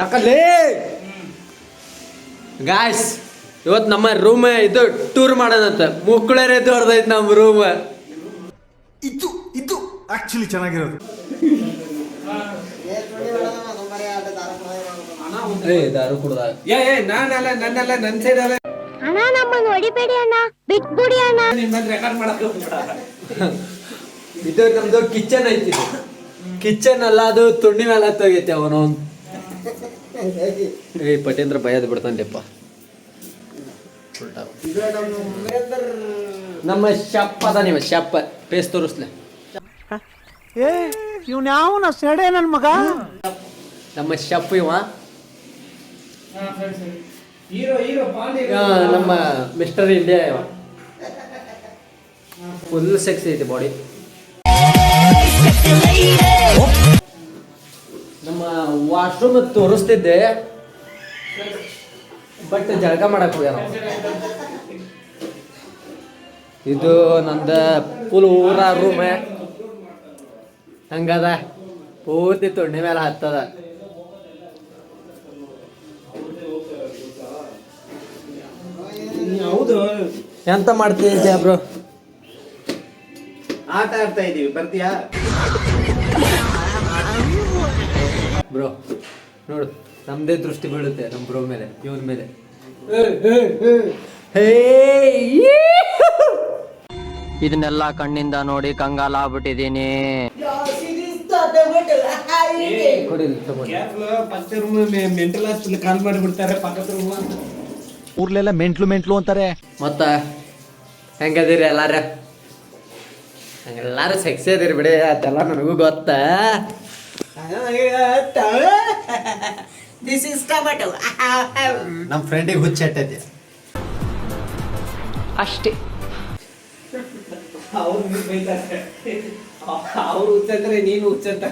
ಯಾಕಲ್ಲೇ guys ಇವತ್ತು ನಮ್ಮ room ಇದು ಟೂರ್ ಮಾಡೋದಂತ. ಮುಕ್ಕಳರೆ ದೊಡ್ಡದೈತೆ ನಮ್ಮ ರೂಮ್ ಇದು ಇದು ಆಕ್ಚುಲಿ ಚೆನ್ನಾಗಿರೋದು. ಏ ದಾರು ಏ ಏ ನಾನಲ್ಲ ನನ್ನಲ್ಲ ನನ್ನ ಸೈಡ್ ಅಲ್ಲ. ಅಣ್ಣ ನಮ್ಮನ್ನು ಹೊಡಿಬೇಡಿ ಅಣ್ಣ. ಬಿಟ್ಬಿಡಿ ಅಣ್ಣ. ನಿಮ್ಮನ್ನ ರೆಕಾರ್ಡ್ ಮಾಡಕ್ಕೆ. ಇದು ನಮ್ದು ಕಿಚನ್ ಐತಿ ಕಿಚನ್ ಅಲ್ಲ ಅದು ತುಂಡಿ ಮೇಲೆ ಹತ್ತೋಗೈತೆ ಅವನು. ಏ ಪಟೇಂದ್ರ ಭಯದ್ ಬಿಡ್ತಾನೆಪ್ಪ. ನಮ್ಮ ಶಪ್ಪ ಅದ ನೀವು ಶಪ್ಪ. ಪೇಸ್ ತೋರಿಸ್ಲೆ. ಏ ಇವ್ನ ಯಾವನ ಸೆಡೆ ನನ್ನ ಮಗ? ನಮ್ಮ ಶಪ್ ಇವ. ಹೀರೋ ಹೀರೋ ಪಾಂಡೆ ನಮ್ಮ ಮಿಸ್ಟರ್ ಇಂಡಿಯಾ ಇವ. ಫುಲ್ ಸೆಕ್ಸ್ ಐತಿ ಬಾಡಿ. ನಮ್ಮ ವಾಶ್ರೂಮ್ ತೋರಿಸ್ತಿದ್ದೆ. ಬಟ್ ಜಳಕ ಮಾಡಕ್ ಹೋಗ್ಯಾರ. ಇದು ನಂದ ಫುಲ್ ಊರ ರೂಮ್ ಹಂಗದ. ಪೂರ್ತಿ ತೊಣ್ಣಿ ಮೇಲೆ ಹತ್ತದ. ಹೌದು. ಎಂತ ಮಾಡ್ತೀವಿ ಬ್ರೋ? ಆಟ ಆಡ್ತಾ ಇದೀವಿ ಬರ್ತೀಯಾ? ಬ್ರೋ ನೋಡು ನಮ್ದೇ ದೃಷ್ಟಿ ಬೀಳುತ್ತೆ ನಮ್ಮ ಬ್ರೋ ಮೇಲೆ ಇವನ್ ಮೇಲೆ. ಇದನ್ನೆಲ್ಲ ಕಣ್ಣಿಂದ ನೋಡಿ ಕಂಗಾಲ ಆಗ್ಬಿಟ್ಟಿದೀನಿ. ಮೆಂಟಲ್ ಹಾಸ್ಪಿಟಲ್ ಕಾಲ್ ಮಾಡಿಬಿಡ್ತಾರೆ ಪಕ್ಕದ ಊರ್ಲೆಲ್ಲ ಮೆಂಟ್ಲು ಮೆಂಟ್ಲು ಅಂತಾರೆ. ಮತ್ತ ಹೆಂಗದಿರಿ ಎಲ್ಲಾರ? ಎಲ್ಲಾರು ಸೆಕ್ಸಿ ಅದಿರಿ ಬಿಡಿ ಅದೆಲ್ಲ ನನಗೂ ಗೊತ್ತ. ದಿಸ್ ಇಸ್ ಟೊಮೆಟೊ ನಮ್ಮ ಫ್ರೆಂಡಿಗೆ ಹುಚ್ಚಟ್ಟೈತಿ ಅಷ್ಟೇ. ಅವ್ರು ಬೈತಾರೆ ಅವ್ರು ಹುಚ್ಚಂದ್ರೆ ನೀನು ಹುಚ್ಚಂತ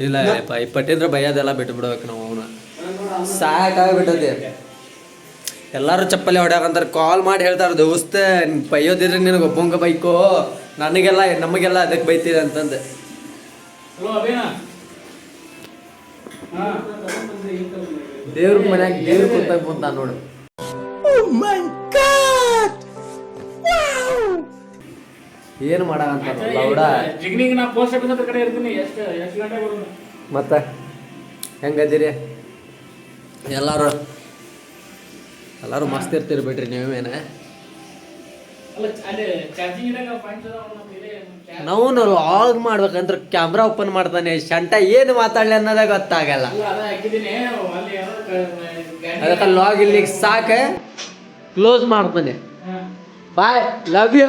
ಇಲ್ಲ ಪಟೇಂದ್ರ ಭಯದೆಲ್ಲ ಬಿಟ್ಟು ಬಿಡ್ಬೇಕು ನಾವು ಅವನ. ಸಾಕಾಗ್ಬಿಟ್ಟದೆ. ಎಲ್ಲಾರು ಚಪ್ಪಲಿ ಹೊಡ್ಯಾರಂತಾರೆ ಕಾಲ್ ಮಾಡಿ ಹೇಳ್ತಾರ ದೋಸ್ತ ನೀನ್ ಬೈಯೋದಿದ್ರೆ ನಿನಗೆ ಒಬ್ಬಂಗ ಬೈಕೋ. ನನಗೆಲ್ಲ ನಮಗೆಲ್ಲ ಅದಕ್ಕೆ ಬೈತಿದೆ ಅಂತಂದು. ದೇವ್ರ ಮನ್ಯಾಗ ದೇವ್ರ ಕುಂತಾಗ ಕುಂತ ನೋಡು. ಏನು ಮಾಡಂತ ಲೌಡ. ಜಿಗ್ನಿಗೆ ನಾ ಪೋಸ್ಟ್ ಆಫೀಸ್ ಹತ್ರ ಕಡೆ ಇರ್ತೀನಿ ಎಷ್ಟು ಎಷ್ಟು ಗಂಟೆ ಬರೋದು? ಮತ್ತ? ಹೆಂಗದಿರಿ ಎಲ್ಲಾರು ಎಲ್ಲಾರು ಮಸ್ತ್ ಇರ್ತೀರಿ ಬಿಡ್ರಿ ನೀವೇನ ಅಲ್ಲ ಅಲ್ಲಿ ಚಾರ್ಜಿಂಗ್ ಇಡಾಗ ಪಾಯಿಂಟ್ ಅದಾವ ನಾವು ಲಾಗ್ ಮಾಡ್ಬೇಕಂದ್ರೆ ಕ್ಯಾಮ್ರಾ ಓಪನ್ ಮಾಡ್ತಾನೆ. ಶಂಟ ಏನು ಮಾತಾಡ್ಲಿ ಅನ್ನೋದೇ ಗೊತ್ತಾಗಲ್ಲ. ಅದಕ್ಕೆ ಲಾಗ್ ಇಲ್ಲಿ ಸಾಕ. ಕ್ಲೋಸ್ ಮಾಡ್ತಾನೆ ಬಾಯ್ ಲವ್ ಯು